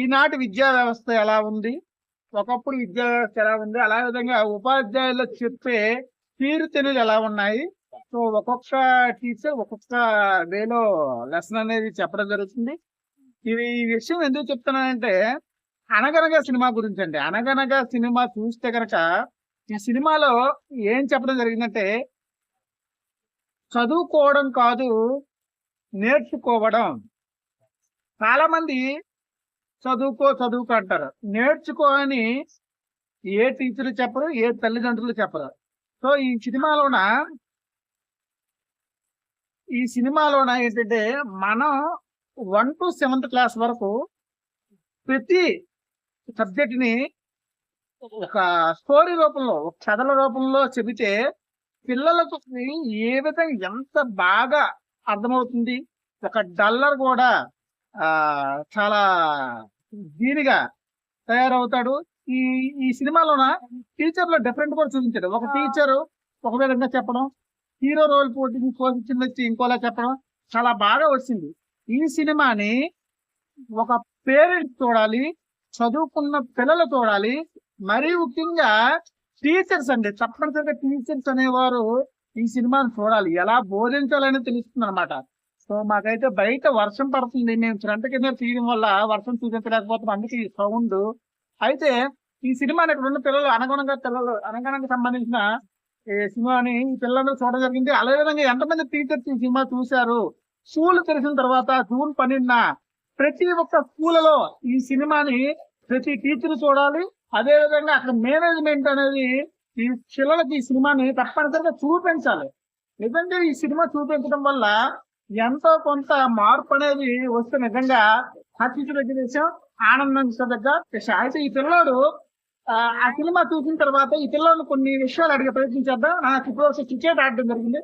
ఈనాటి విద్యా వ్యవస్థ ఎలా ఉంది? ఒకప్పుడు విద్యా వ్యవస్థ ఎలా ఉంది? అలా విధంగా ఉపాధ్యాయులు చెప్పే తీరుతెన్నులు ఎలా ఉన్నాయి? సో ఒక్కొక్క టీచర్ ఒక్కొక్క వేలో లెసన్ అనేది చెప్పడం జరుగుతుంది. ఇది ఈ విషయం ఎందుకు చెప్తున్నానంటే అనగనగా సినిమా గురించి అండి. అనగనగా సినిమా చూస్తే కనుక ఈ సినిమాలో ఏం చెప్పడం జరిగిందంటే చదువుకోవడం కాదు నేర్చుకోవడం. చాలా మంది చదువుకో చదువుకో అంటారు. నేర్చుకో అని ఏ టీచర్లు చెప్పరు ఏ తల్లిదండ్రులు చెప్పరు. సో ఈ సినిమాలోన ఈ సినిమాలోన ఏంటంటే మనం వన్ టు సెవెంత్ క్లాస్ వరకు ప్రతి సబ్జెక్ట్ని ఒక స్టోరీ రూపంలో ఒక కథల రూపంలో చెబితే పిల్లలకు ఏ విధంగా ఎంత బాగా అర్థమవుతుంది. ఒక డల్లర్ కూడా చాలా దీనిగా తయారవుతాడు. ఈ ఈ సినిమాలోన టీచర్లో డిఫరెంట్ కూడా చూపించాడు. ఒక టీచర్ ఒక విధంగా చెప్పడం హీరో రోల్ పోటీ వచ్చి ఇంకోలా చెప్పడం చాలా బాగా వచ్చింది. ఈ సినిమాని ఒక పేరెంట్స్ చూడాలి చదువుకున్న పిల్లలు చూడాలి మరీ ముఖ్యంగా టీచర్స్ అండి. తప్పనిసరిగా టీచర్స్ అనేవారు ఈ సినిమాని చూడాలి. ఎలా బోధించాలని తెలుస్తుంది అనమాట సో మాకైతే బయట వర్షం పడుతుంది మేము ఫ్రంట్ కింద తీయడం వల్ల వర్షం చూపించలేకపోతున్నాం అందుకే ఈ సౌండ్ అయితే ఈ సినిమాని ఇక్కడ ఉన్న పిల్లలు అనగుణంగా పిల్లలు అనగణంగా సంబంధించిన ఈ సినిమాని ఈ పిల్లలందరూ చూడడం జరిగింది. అదే విధంగా ఎంతమంది టీచర్స్ ఈ సినిమా చూశారు? స్కూల్ తెలిసిన తర్వాత జూన్ పన్నెండున ప్రతి ఒక్క స్కూల్లో ఈ సినిమాని ప్రతి టీచర్ చూడాలి. అదే విధంగా అక్కడ మేనేజ్మెంట్ అనేది ఈ పిల్లలకి ఈ సినిమాని తప్పనిసరిగా చూపించాలి. నిజంగా ఈ సినిమా చూపించడం వల్ల ఎంతో కొంత మార్పు అనేది వస్తే నిజంగా హర్షించదగ్గ విషయం ఆనందించదగ్గ విషయం అయితే ఈ పిల్లోడు ఆ, సినిమా చూసిన తర్వాత ఈ పిల్లలు కొన్ని విషయాలు అడిగే ప్రయత్నం చేద్దాం. నాకు ఇప్పుడు ఒకసారి క్రికెట్ ఆడడం జరిగింది.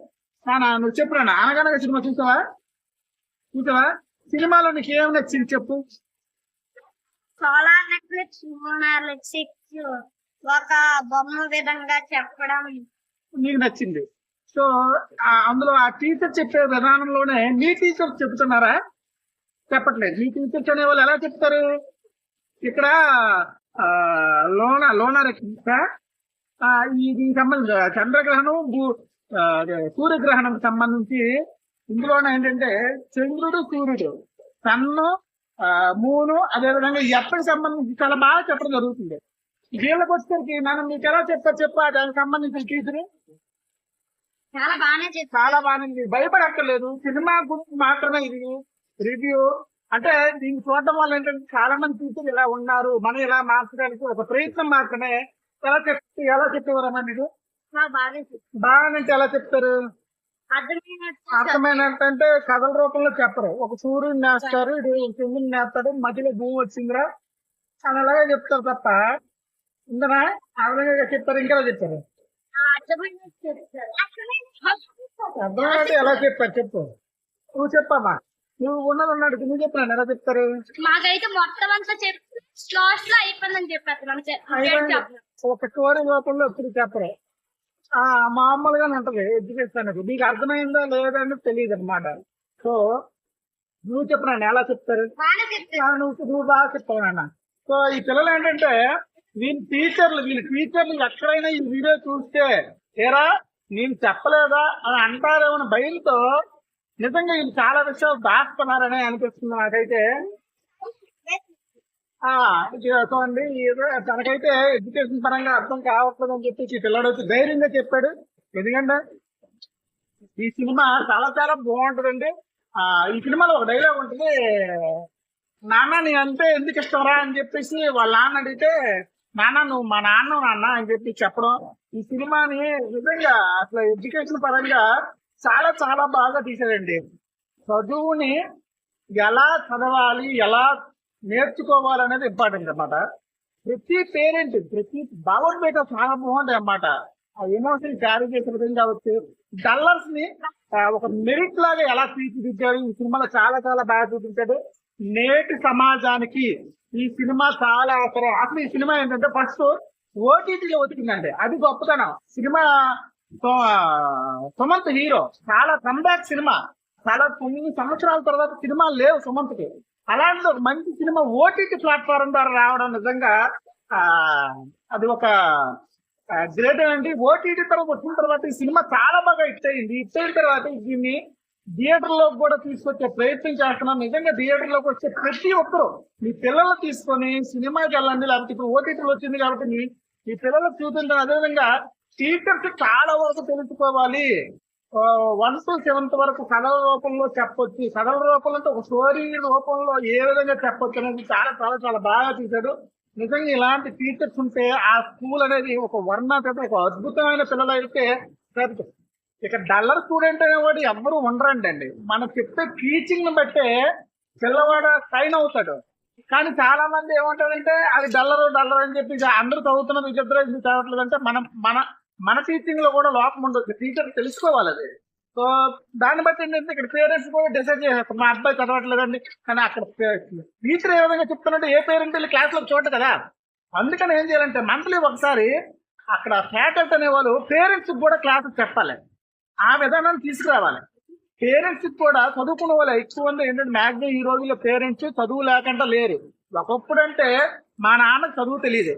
నువ్వు చెప్పు నాన్న. అనగనగా సినిమా చూసావా? చూసావా? సినిమాలో నీకు ఏం నచ్చింది చెప్పు. సిక్స్ ఒక బొమ్మ విధంగా చెప్పడం. నీకు నచ్చింది? సో అందులో ఆ టీచర్ చెప్పే విధానంలోనే మీ టీచర్ చెప్తున్నారా చెప్పట్లేదు. మీ టీచర్స్ అనే వాళ్ళు ఎలా చెప్తారు? ఇక్కడ ఆ, లోన లోనర్ ఈ దీనికి సంబంధించి చంద్రగ్రహణం భూ- సూర్యగ్రహణం సంబంధించి ఇందులోనే ఏంటంటే చంద్రుడు సూర్యుడు సన్ను ఆ, మూను అదేవిధంగా ఎప్పటికి సంబంధించి చాలా బాగా చెప్పడం జరుగుతుంది. వీళ్ళకి వచ్చేసరికి మనం మీకు ఎలా చెప్పారు చెప్పా దానికి సంబంధించిన టీచర్ చాలా బాగానే చాలా బాగుంది భయపడక్కర్లేదు. సినిమా గురించి మాత్రమే ఇది. రివ్యూ. అంటే దీన్ని చూడడం వల్ల ఏంటంటే చాలా మంది టీచర్లు ఇలా ఉన్నారు. మనం ఇలా మార్చడానికి ఒక ప్రయత్నం మాత్రమే. ఎలా చెప్తే ఎలా చెప్పేవారమ్మా మీరు? బాగానంటే ఎలా చెప్తారు? అర్థమైనట్టు అర్థమైనట్టంటే కథల రూపంలో చెప్పరు. ఒక సూర్యుని నేస్తారు ఇటు చంద్రుని నేస్తాడు మధ్యలో భూమి వచ్చిందిరా అని అలాగే చెప్తారు తప్ప ఇందనా? అర్థంగా చెప్తారు ఇంకా చెప్తారు ఎలా చెప్పారు చెప్పు. నువ్వు చెప్పమ్మా. నువ్వు ఉన్నది ఉన్నాడు నువ్వు చెప్పినాను ఎలా చెప్తారు? మాకైతే మొత్తం అంతా లాస్ట్లో అయిపోయిందని చెప్పారు. ఒక స్టోరీ రూపంలో ఇప్పుడు చెప్పరు. ఆ మామూలుగానే ఉంటది ఎడ్యుకేషన్ అనేది నీకు అర్థమైందా లేదా అని తెలియదు అనమాట సో నువ్వు చెప్పినాను ఎలా చెప్తారు? నువ్వు నువ్వు బాగా చెప్తావు నాన్న. సో ఈ పిల్లలు ఏంటంటే వీళ్ళ టీచర్లు వీళ్ళ టీచర్లు ఎక్కడైనా ఈ వీడియో చూస్తే ఏరా నేను చెప్పలేదా అని అంటారేమని భయంతో నిజంగా వీళ్ళు చాలా విషయాలు దాస్తున్నారని అనిపిస్తుంది నాకైతే. ఆ, చూడండి ఏదో తనకైతే ఎడ్యుకేషన్ పరంగా అర్థం కావట్లేదు అని చెప్పేసి ఈ పిల్లడు వచ్చి ధైర్యంగా చెప్పాడు. ఎందుకంటే ఈ సినిమా చాలా చాలా బాగుంటుందండి. ఆ ఈ సినిమాలో ఒక డైలాగ్ ఉంటుంది నాన్న నీ అంటే ఎందుకు ఇష్టంరా? అని చెప్పేసి వాళ్ళ నాన్న అడిగితే నాన్న నువ్వు మా నాన్న నాన్న అని చెప్పి చెప్పడం ఈ సినిమాని నిజంగా అసలు ఎడ్యుకేషన్ పరంగా చాలా చాలా బాగా తీశారండి చదువుని ఎలా చదవాలి ఎలా నేర్చుకోవాలి అనేది ఇంపార్టెంట్ అన్నమాట. ప్రతి పేరెంట్ ప్రతి భావోద్వేగ చాలా బాగుంటాయి అన్నమాట. ఆ ఎమోషన్ క్యారీ చేసే విధంగా కావచ్చు డల్లర్స్ని ఒక మెరిట్ లాగా ఎలా తీర్చిదిద్దారు. ఈ సినిమాలో చాలా చాలా బాగా చూపించాడు నేటి సమాజానికి ఈ సినిమా చాలా అవసరం. అసలు ఈ సినిమా ఏంటంటే ఫస్ట్ ఓటీటీలో వచ్చిందండి అది గొప్పతనం. Cinema Sumanth hero. చాలా కంబ్యాక్ సినిమా. చాలా తొమ్మిది సంవత్సరాల తర్వాత సినిమాలు లేవు సుమంత్కి. అలాంటి ఒక మంచి సినిమా ఓటీటీ ప్లాట్ఫారం ద్వారా రావడం నిజంగా అది ఒక గ్రేట్ అండి. ఓటీటీ తర్వాత వచ్చిన తర్వాత ఈ సినిమా చాలా బాగా హిట్ అయింది. హిట్ అయిన తర్వాత దీన్ని థియేటర్లో కూడా తీసుకొచ్చే ప్రయత్నం చేస్తున్నాం. నిజంగా థియేటర్లోకి వచ్చే ప్రతి ఒక్కరు మీ పిల్లలు తీసుకొని సినిమాకి వెళ్ళండి లేకపోతే ఇప్పుడు ఓటీటీలో వచ్చింది కాబట్టి మీ పిల్లలకు చూపించడం. అదేవిధంగా టీచర్స్ చాలా వరకు తెలుసుకోవాలి. వన్ టు సెవెంత్ వరకు కథల రూపంలో చెప్పొచ్చు. కథల రూపంలో అంటే ఒక స్టోరీ రూపంలో ఏ విధంగా చెప్పొచ్చు అనేది చాలా చాలా చాలా బాగా చూశాడు నిజంగా ఇలాంటి టీచర్స్ ఉంటే ఆ స్కూల్ అనేది ఒక వర్ణాత ఒక అద్భుతమైన పిల్లలు అయితే ఇక డల్లర్ స్టూడెంట్ అనేవాడు ఎవరు ఉండరండి అండి మనం చెప్పే టీచింగ్ని బట్టే పిల్లవాడు సైన్ అవుతాడు. కానీ చాలా మంది ఏమంటారంటే అది డల్లర్ డల్లర్ అని చెప్పి అందరూ చదువుతున్నారు విచిత్ర చదవట్లేదు అంటే మనం మన మన టీచింగ్లో కూడా లోపం ఉండొచ్చు టీచర్ తెలుసుకోవాలి అది. సో దాన్ని బట్టి ఏంటంటే ఇక్కడ పేరెంట్స్ కూడా డిసైడ్ చేసేస్తారు. మా అబ్బాయి చదవట్లేదండి. కానీ అక్కడ టీచర్ ఏ విధంగా చెప్తున్నట్టు ఏ పేరెంట్ వెళ్ళి క్లాస్లో చూడదు కదా. అందుకని ఏం చేయాలంటే మంత్లీ ఒకసారి అక్కడ ఫ్యాకల్టీ అనే వాళ్ళు పేరెంట్స్ కూడా క్లాస్ చెప్పాలి. ఆ విధానాన్ని తీసుకురావాలి. పేరెంట్స్ కూడా చదువుకున్న వాళ్ళు ఎక్కువ మంది ఏంటంటే మ్యాక్సిమం ఈ రోజుల్లో పేరెంట్స్ చదువు లేకుండా లేరు. ఒకప్పుడు అంటే మా నాన్న చదువు తెలియదు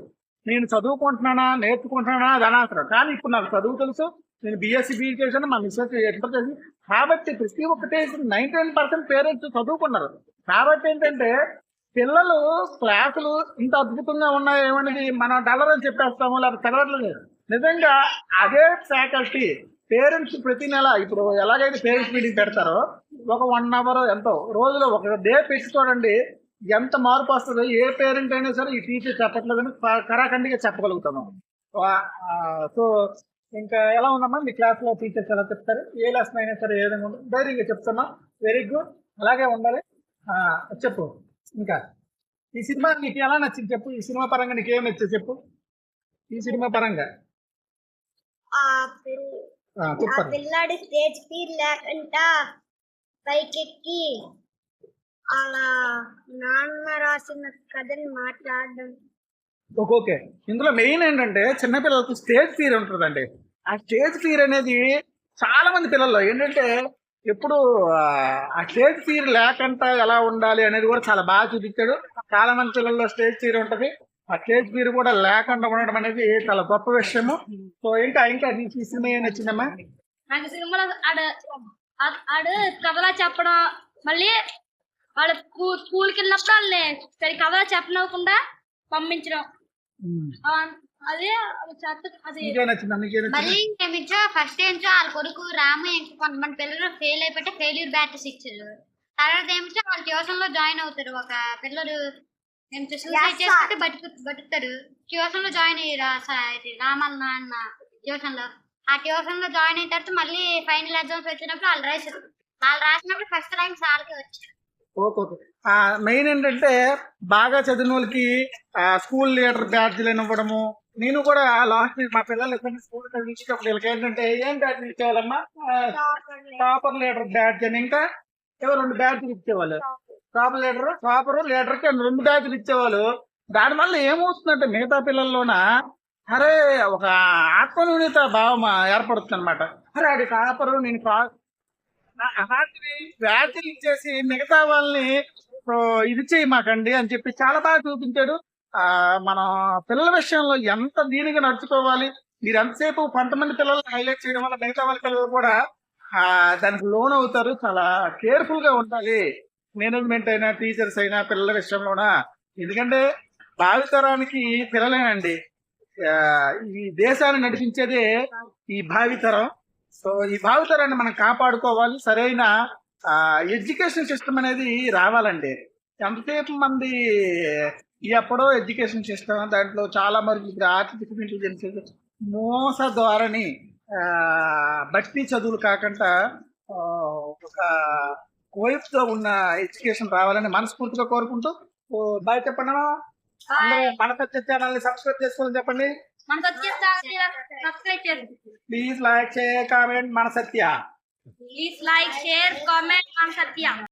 నేను చదువుకుంటున్నానా నేర్చుకుంటున్నానా అది అనవసరం. కానీ ఇప్పుడు నాకు చదువు తెలుసు నేను బీఎస్సీ బీఈ చేశాను మా మిస్సెస్ ఎంటర్ చేసి కాబట్టి ప్రతి ఒక్కటే నైన్టీ నైన్ పర్సెంట్ పేరెంట్స్ చదువుకున్నారు. కాబట్టి ఏంటంటే పిల్లలు క్లాసులు ఇంత అద్భుతంగా ఉన్నాయి ఏమనేది మనం డల్లర్ అని చెప్పేస్తాము లేకపోతే చదవట్లేదు నిజంగా అదే ఫ్యాకల్టీ పేరెంట్స్ ప్రతి నెల ఇప్పుడు ఎలాగైతే పేరెంట్స్ మీటింగ్ పెడతారో ఒక వన్ అవర్ ఎంతో రోజులో ఒక డే పెట్టి చూడండి ఎంత మార్పు వస్తుందో ఏ పేరెంట్ అయినా సరే ఈ టీచర్ చెప్పట్లేదని కరాఖండిగా చెప్పగలుగుతాము. సో ఇంకా ఎలా ఉందమ్మా మీ క్లాస్లో టీచర్స్ ఎలా చెప్తారు? ఏ లెసన్ అయినా సరే ఏ విధంగా ఉంటుంది ధైర్యంగా చెప్తున్నా. వెరీ గుడ్ అలాగే ఉండాలి. చెప్పు. ఇంకా. ఈ సినిమా నీకు ఎలా నచ్చింది చెప్పు? ఈ సినిమా పరంగా నీకు ఏం నచ్చింది చెప్పు? ఈ సినిమా పరంగా. ఆ పిల్ల ఆ, ఆ చెప్పండి. పిల్లాడి స్టేజ్ ఫీర్ లేకుండా పైకెక్కి. అలా నాన్న రాసిన కథని మాట్లాడడం. Okay okay. ఇందులో మెయిన్ ఏంటంటే చిన్నపిల్లలకు స్టేజ్ ఫీర్ ఉంటుందండి. ఆ స్టేజ్ ఫీర్ అనేది చాలా మంది పిల్లల్లో ఏంటంటే ఎప్పుడు ఆ, ఆ స్టేజ్ ఫీర్ లేకుండా ఎలా ఉండాలి అనేది కూడా చాలా బాగా చూపించాడు. చాలా మంది పిల్లల్లో స్టేజ్ ఫీర్ ఉంటది. ఆ స్టేజ్ ఫీర్ కూడా లేకుండా ఉండడం అనేది చాలా గొప్ప విషయము. సో ఇంకా ఇంకా నీకు ఈ సినిమా ఏం నచ్చిందమ్మా? నాకు సినిమాలో ఆడ ఆడు కథలా చెప్పడం మళ్ళీ వాళ్ళ స్కూల్ స్కూల్కి వెళ్ళినప్పుడు వాళ్ళని సరి కథలా చెప్పనివ్వకుండా పంపించడం. ఆ, అదే మళ్ళీ ఏమిచ్చో ఫస్ట్ ఏంచో వాళ్ళ కొడుకు రాము ఇంకా కొంతమంది పిల్లలు ఫెయిల్ అయిపోతే ఫెయిల్యూర్ బ్యాటరీస్ ఇచ్చారు. తర్వాత ఏమిచ్చో వాళ్ళు ట్యూషన్లో జాయిన్ అవుతారు. ఒక పిల్లలు సూసైడ్ చేసుకుంటే బతుకు బతుకుతారు ట్యూషన్లో జాయిన్ అయ్యారు రామన్న అన్న ట్యూషన్లో ఆ ట్యూషన్లో జాయిన్ అయిన తర్వాత మళ్ళీ ఫైనల్ ఎగ్జామ్స్ వచ్చినప్పుడు వాళ్ళు రాశారు. వాళ్ళు రాసినప్పుడు ఫస్ట్ ర్యాంక్ సార్కి వచ్చారు. Okay okay. ఆ మెయిన్ ఏంటంటే బాగా చదివిన వాళ్ళకి స్కూల్ లీడర్ బ్యాడ్జ్లు ఇవ్వడము నేను కూడా లాస్ట్ వీక్ మా పిల్లలు ఎక్కడ స్కూల్ చదివించేటప్పుడు వీళ్ళకి ఏంటంటే ఏం బ్యాడ్జ్ ఇచ్చేవాళ్ళమ్మా టాపర్ లీడర్. బ్యాడ్జ్ అని. ఇంకా ఏవో రెండు బ్యాడ్జ్లు ఇచ్చేవాళ్ళు. టాపర్ లీడర్ టాపర్ లీడర్కి రెండు బ్యాడ్జ్లు ఇచ్చేవాళ్ళు. దాని వల్ల ఏమవుతుందంటే మిగతా పిల్లల్లోన అరే ఒక ఆత్మన్యూనత భావం ఏర్పడుతుంది అనమాట అరే అది టాపరు నేను అలాంటివి వ్యాధులు ఇచ్చేసి మిగతా వాళ్ళని ఇది చేయి మాకండి అని చెప్పి చాలా బాగా చూపించాడు. ఆ మన పిల్లల విషయంలో ఎంత దీనిగా నడుచుకోవాలి మీరు ఎంతసేపు కొంతమంది పిల్లల్ని హైలైట్ చేయడం వల్ల మిగతా వాళ్ళ పిల్లలు కూడా దానికి లోన్ అవుతారు చాలా కేర్ఫుల్గా ఉండాలి. మేనేజ్మెంట్ అయినా టీచర్స్ అయినా పిల్లల విషయంలోనా? ఎందుకంటే భావితరానికి పిల్లలేనండి. ఈ దేశాన్ని నడిపించేదే ఈ భావితరం. సో ఈ భావితరాన్ని మనం కాపాడుకోవాలి. సరైన ఎడ్యుకేషన్ సిస్టమ్ అనేది రావాలండి. ఎంతసేపు మంది ఎప్పుడో ఎడ్యుకేషన్ సిస్టమ్ దాంట్లో చాలా మరికి ఇప్పుడు ఆర్టిఫిషియల్ ఇంటెలిజెన్స్ మోస ద్వారాని బట్టి చదువులు కాకుండా ఒక కోయిప్తో ఉన్న ఎడ్యుకేషన్ రావాలని మనస్ఫూర్తిగా కోరుకుంటూ బాయ్ చెప్పండి మన సత్య ఛానల్ సబ్స్క్రైబ్ చేసుకోవాలని చెప్పండి. మనకు వచ్చేసి సబ్స్క్రైబ్ చేయండి ప్లీజ్ లైక్ షేర్ కామెంట్ మన Satya. Please like share comment మన సత్య.